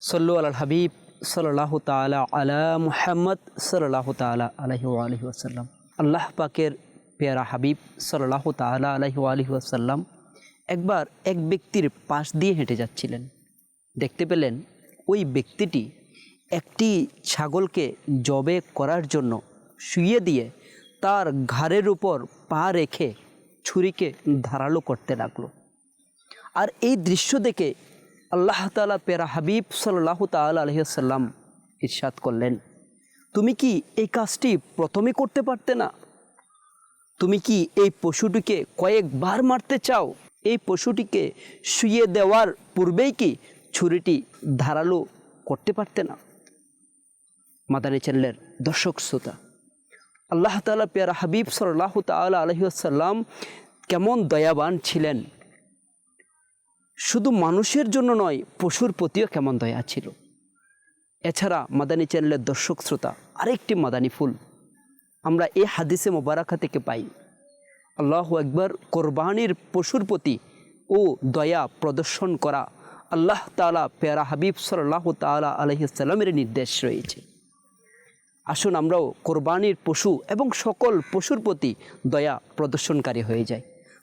সল্লু আল হাবিব সাল্লাহ তালা আলা মুহাম্মদ সাল্লাহ তালা আলহি আলহি আসাল্লাম আল্লাহ পাকের পেয়ারা হাবিব সাল্লাহ তালা আলহি আলহি আসাল্লাম একবার এক ব্যক্তির পাশ দিয়ে হেঁটে যাচ্ছিলেন। দেখতে পেলেন ওই ব্যক্তিটি একটি ছাগলকে জবে করার জন্য শুয়ে দিয়ে তার ঘাড়ের উপর পা রেখে ছুরিকে ধারালো করতে লাগল। আর এই দৃশ্য দেখে আল্লাহ তালা পেরা হাবিব সাল্লাহ তাল আলহিসাল্লাম ইরশাদ করলেন। তুমি কি এই কাজটি প্রথমে করতে পারতে না? তুমি কি এই পশুটিকে কয়েকবার মারতে চাও? এই পশুটিকে শুয়ে দেওয়ার পূর্বেই কি ছুরিটি ধারালো করতে পারতে না? মাদানী চ্যানেলের দর্শক শ্রোতা, আল্লাহ তালা পেয়ারা হাবিব সাল্লাহ তাল আলহিসাল্লাম কেমন দয়াবান ছিলেন? শুধু মানুষের জন্য নয়, পশুর প্রতিও কেমন দয়া ছিল। এছাড়া মাদানী চ্যানেলের দর্শক শ্রোতা, আরেকটি মাদানী ফুল। আমরা এই হাদিসে মোবারাকা থেকে পাই। আল্লাহ একবার কোরবানির পশুর প্রতি ও দয়া প্রদর্শন করা আল্লাহ তালা পেয়ারা হাবিব সাল্লাহ তালা আলহিসাল্লামের নির্দেশ রয়েছে। আসুন আমরাও কোরবানির পশু এবং সকল পশুর প্রতি দয়া প্রদর্শনকারী হয়ে যায়